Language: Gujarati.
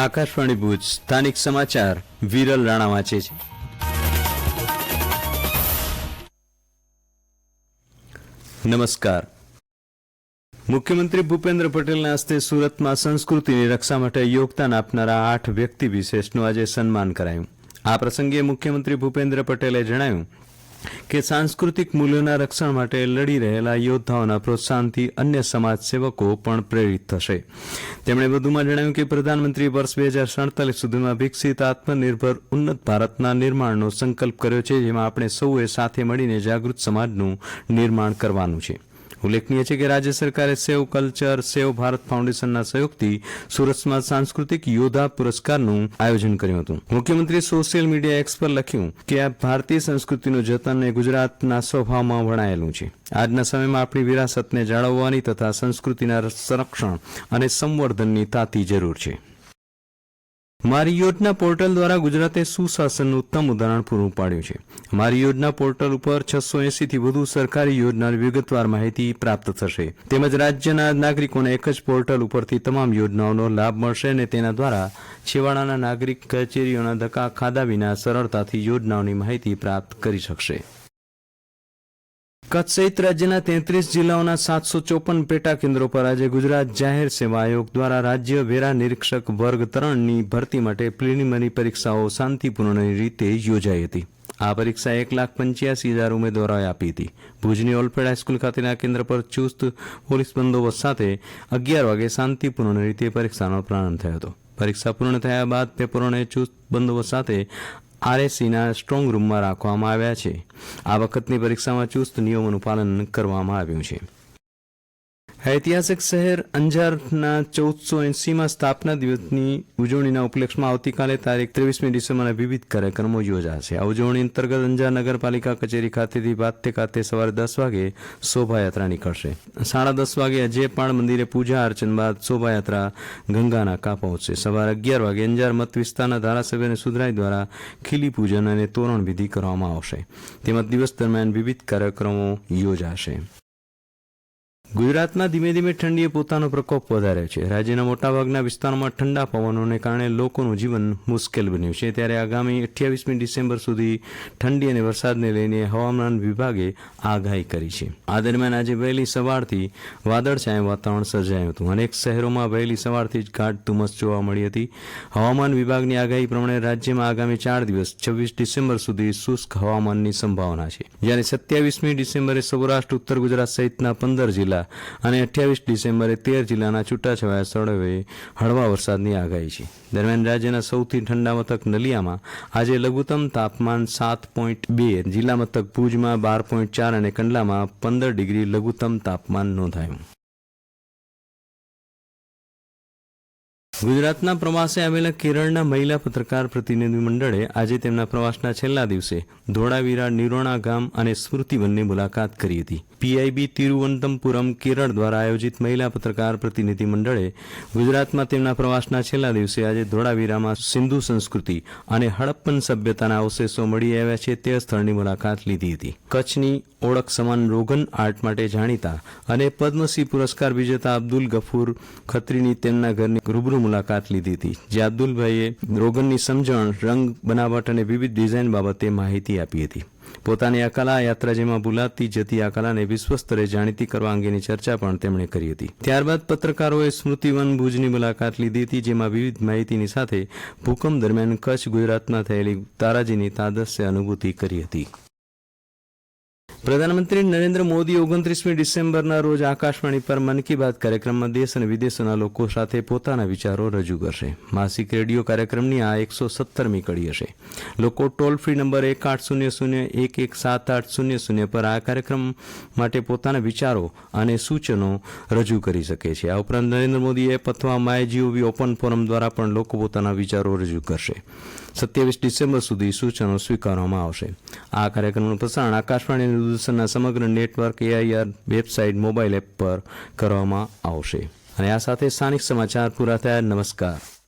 આકાશવાણી ભુજ, સ્થાનિક સમાચાર, વિરલ રાણા વાંચે છે. નમસ્કાર. મુખ્યમંત્રી ભૂપેન્દ્ર પટેલના હસ્તે સુરતમાં સંસ્કૃતિની રક્ષા માટે યોગદાન આપનારા આઠ વ્યક્તિ વિશેષનું આજે સન્માન કરાયું. આ પ્રસંગે મુખ્યમંત્રી ભૂપેન્દ્ર પટેલે જણાવ્યું કે સાંસ્કૃતિક મૂલ્યોના રક્ષણ માટે લડી રહેલા યોદ્ધાઓના પ્રોત્સાહનથી અન્ય સમાજ સેવકો પણ પ્રેરિત થશે. તેમણે વધુમાં જણાવ્યું કે પ્રધાનમંત્રી વર્ષ બે હજાર સડતાલીસ સુધીમાં વિકસિત આત્મનિર્ભર ઉન્નત ભારતના નિર્માણનો સંકલ્પ કર્યો છે, જેમાં આપણે સૌએ સાથે મળીને જાગૃત સમાજનું નિર્માણ કરવાનું છે. ઉલ્લેખનીય છે કે રાજ્ય સરકારે સેવ કલ્ચર, સેવ ભારત ફાઉન્ડેશનના સહયોગથી સુરતમાં સાંસ્કૃતિક યોદ્ધા પુરસ્કારનું આયોજન કર્યું હતું. મુખ્યમંત્રી સોશિયલ મીડિયા એક્સ પર લખ્યું કે આ ભારતીય સંસ્કૃતિનું જતન એ ગુજરાતના સ્વભાવમાં વણાયેલું છે. આજના સમયમાં આપણી વિરાસતને જાળવવાની તથા સંસ્કૃતિના સંરક્ષણ અને સંવર્ધનની તાતી જરૂર છે. મારી યોજના પોર્ટલ દ્વારા ગુજરાતે સુશાસનનું ઉત્તમ ઉદાહરણ પૂરું પાડ્યું છે. મારી યોજના પોર્ટલ ઉપર છસો એસીથી વધુ સરકારી યોજનાની વિગતવાર માહિતી પ્રાપ્ત થશે. તેમજ રાજ્યના નાગરિકોને એક જ પોર્ટલ ઉપરથી તમામ યોજનાઓનો લાભ મળશે અને તેના દ્વારા છેવાડાના નાગરિક કચેરીઓના ધક્કા ખાધા વિના સરળતાથી યોજનાઓની માહિતી પ્રાપ્ત કરી શકશે. કચ્છ સહિત રાજ્યના તેત્રીસ જિલ્લાઓના સાતસો ચોપન પેટા કેન્દ્રો પર આજે ગુજરાત જાહેર સેવા આયોગ દ્વારા રાજ્ય વેરા નિરીક્ષક વર્ગ ત્રણની ભરતી માટે પ્રિલિમિનરી પરીક્ષાઓ શાંતિપૂર્ણ રીતે યોજાઈ હતી. આ પરીક્ષા એક લાખ પંચ્યાસી હજાર ઉમેદવારોએ આપી હતી. ભુજની ઓલફેડ હાઈસ્કૂલ ખાતેના કેન્દ્ર પર ચુસ્ત પોલીસ બંદોબસ્ત સાથે અગિયાર વાગે શાંતિપૂર્ણ રીતે પરીક્ષાનો પ્રારંભ થયો હતો. પરીક્ષા પૂર્ણ થયા બાદ પેપરોને ચુસ્ત બંદોબસ્ત સાથે આરએસસીના સ્ટ્રોંગ રૂમમાં રાખવામાં આવ્યા છે. આ વખતની પરીક્ષામાં ચુસ્ત નિયમોનું પાલન કરવામાં આવ્યું છે. ઐતિહાસિક શહેર અંજારના ચૌદસો એંસીમાં સ્થાપના દિવસની ઉજવણીના ઉપલક્ષમાં આવતીકાલે તારીખ ત્રેવીસમી ડિસેમ્બરના વિવિધ કાર્યક્રમો યોજાશે આ ઉજવણી અંતર્ગત અંજાર નગરપાલિકા કચેરી ખાતેથી બાતે ખાતે સવારે દસ વાગે શોભાયાત્રા નીકળશે. સાડા દસ વાગે અજયપાળ મંદિરે પૂજા અર્ચન બાદ શોભાયાત્રા ગંગાના કા પહોંચશે. સવારે અગિયાર વાગે અંજાર મત વિસ્તારના ધારાસભ્ય અને સુધરાઈ દ્વારા ખીલી પૂજન અને તોરણ વિધિ કરવામાં આવશે. તેમજ દિવસ દરમિયાન વિવિધ કાર્યક્રમો યોજાશે. ગુજરાતમાં ધીમે ધીમે ઠંડીએ પોતાનો પ્રકોપ વધાર્યો છે. રાજ્યના મોટાભાગના વિસ્તારોમાં ઠંડા પવનોને કારણે લોકોનું જીવન મુશ્કેલ બન્યું છે. ત્યારે આગામી અઠ્યાવીસમી ડિસેમ્બર સુધી ઠંડી અને વરસાદને લઈને હવામાન વિભાગે આગાહી કરી છે. આ દરમિયાન આજે વહેલી સવારથી વાદળછાયું વાતાવરણ સર્જાયું હતું. અનેક શહેરોમાં વહેલી સવારથી જ ગાઢ ધુમ્મસ જોવા મળી હતી. હવામાન વિભાગની આગાહી પ્રમાણે રાજ્યમાં આગામી ચાર દિવસ છવ્વીસ ડિસેમ્બર સુધી શુષ્ક હવામાનની સંભાવના છે. જ્યારે સત્યાવીસમી ડિસેમ્બરે સૌરાષ્ટ્ર, ઉત્તર ગુજરાત સહિતના પંદર જિલ્લા અને અઠ્યાવીસ ડિસેમ્બરે તેર જિલ્લાના છૂટાછવાયા સ્થળોએ હળવા વરસાદની આગાહી છે. દરમિયાન રાજ્યના સૌથી ઠંડા મથક નલિયામાં આજે લઘુત્તમ તાપમાન સાત પોઈન્ટ બે, જિલ્લા મથક ભુજમાં બાર પોઈન્ટ ચાર અને કંડલામાં પંદર ડિગ્રી લઘુત્તમ તાપમાન નોંધાયું. ગુજરાતના પ્રવાસે આવેલા કેરળના મહિલા પત્રકાર પ્રતિનિધિ મંડળે આજે તેમના પ્રવાસના છેલ્લા દિવસે ધોળાવીરા, નિરોણા ગામ અને સ્મૃતિવનની મુલાકાત કરી હતી. પીઆઈબી તિરુવનંતપુરમ કેરળ દ્વારા આયોજિત મહિલા પત્રકાર પ્રતિનિધિ મંડળે ગુજરાતમાં તેમના પ્રવાસના છેલ્લા દિવસે આજે ધોળાવીરામાં સિંધુ સંસ્કૃતિ અને હડપ્પન સભ્યતાના અવશેષો મળી આવ્યા છે તે સ્થળની મુલાકાત લીધી હતી. કચ્છની ઓળખ સમાન રોગન આર્ટ માટે જાણીતા અને પદ્મશ્રી પુરસ્કાર વિજેતા અબ્દુલ ગફૂર ખત્રીની તેમના ઘરની રૂબરૂ મુલાકાત લીધી હતી. જે અબ્દુલભાઈએ રોગનની સમજણ, રંગ બનાવટ અને વિવિધ ડિઝાઇન બાબતે માહિતી આપી હતી. પોતાની આ કલા યાત્રા જેમાં ભૂલાતી જતી આ કલાને વિશ્વ સ્તરે જાણીતી કરવા અંગેની ચર્ચા પણ તેમણે કરી હતી. ત્યારબાદ પત્રકારોએ સ્મૃતિવન ભુજની મુલાકાત લીધી હતી, જેમાં વિવિધ માહિતીની સાથે ભૂકંપ દરમિયાન કચ્છ ગુજરાતમાં થયેલી તારાજીની તાદસ્ય અનુભૂતિ કરી હતી. પ્રધાનમંત્રી નરેન્દ્ર મોદી ઓગણત્રીસમી ડિસેમ્બરના રોજ આકાશવાણી પર મન કી બાત કાર્યક્રમમાં દેશ અને વિદેશના લોકો સાથે પોતાના વિચારો રજૂ કરશે. માસિક રેડિયો કાર્યક્રમની આ એકસો સત્તરમી કડી હશે. લોકો ટોલ ફ્રી નંબર એક આઠ શૂન્ય શૂન્ય એક એક સાત આઠ શૂન્ય શૂન્ય પર આ કાર્યક્રમ માટે પોતાના વિચારો અને સૂચનો રજૂ કરી શકે છે. આ ઉપરાંત નરેન્દ્ર મોદી એપ અથવા માય જીઓવી ઓપન ફોરમ દ્વારા પણ લોકો પોતાના વિચારો રજૂ કરશે. સત્યાવીસ ડિસેમ્બર સુધી સૂચનો સ્વીકારવામાં આવશે. આ કાર્યક્રમનું પ્રસારણ આકાશવાણી અને દૂરદર્શનના સમગ્ર network AIR website mobile app પર કરવામાં આવશે. અને આ સાથે સ્થાનિક સમાચાર પૂરા થયા. નમસ્કાર.